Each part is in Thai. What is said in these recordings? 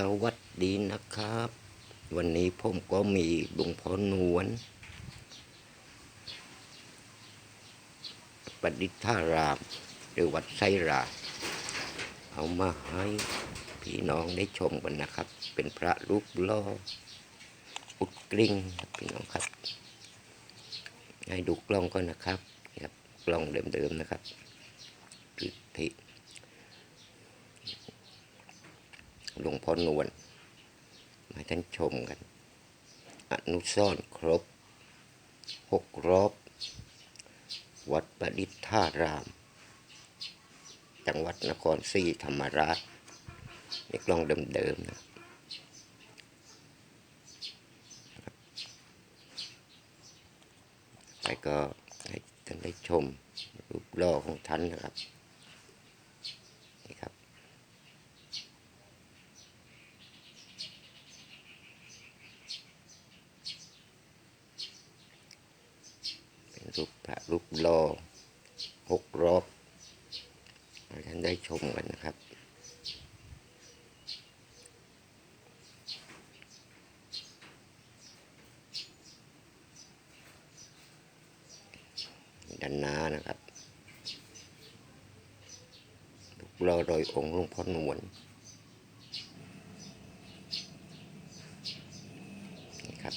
สวัสดีนะครับ วันนี้ผมก็มีหลวงพ่อนวลประดิษฐารามหรือวัดไซรา เอามาให้พี่น้องได้ชมกันนะครับ เป็นพระรูปล่ออุดกริ่งพี่น้องครับ ให้ดูกล้องก่อนนะครับนะครับกล้องเดิมๆนะครับพิธี หลวงพ่อนวลมาท่านชมกัน อนุสรณ์ครบหกรอบ วัดประดิษฐาราม จังหวัดนครศรีธรรมราชนี่กล้องเดิมๆนะไปก็ให้ท่านได้ชมรูปหล่อของท่านนะครับ นี่ครับ เป็น รูปพระรูปหล่อหกรอบให้ท่านได้ชมกันนะครับด้านนานะครับรูปหล่อโดยองค์หลวงพ่อนวลนี่ครับ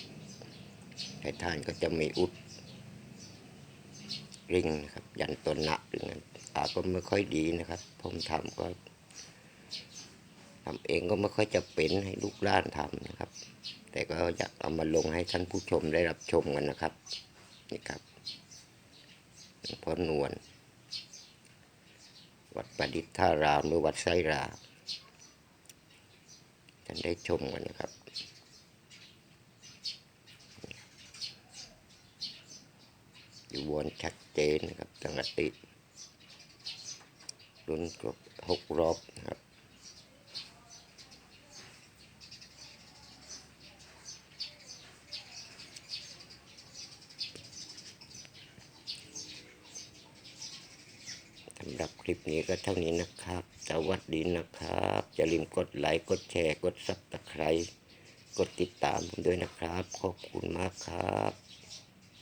ในท่านก็จะมีอุด ริงนะครับ ยันตนหนะหรืองั้นตาก็ไม่ค่อยดีนะครับ ผมทำก็ทำเองก็ไม่ค่อยจะเป็นให้ลูกหล้านทำนะครับ แต่ก็อยากเอามาลงให้ท่านผู้ชมได้รับชมกันนะครับ นี่ครับพอนวลวัดประดิษฐารามหรือวัดไซราท่านได้ชมกันนะครับ อยู่บนชัดเจนนะครับตั้งต่ติดรุ่นครบหกรอบนะครับสำหรับคลิปนี้ก็เท่านี้นะครับ สวัสดีนะครับ อย่าลืมกดไลค์ กดแชร์ กดซับสไครต์กดติดตามผมด้วยนะครับ ขอบคุณมากครับ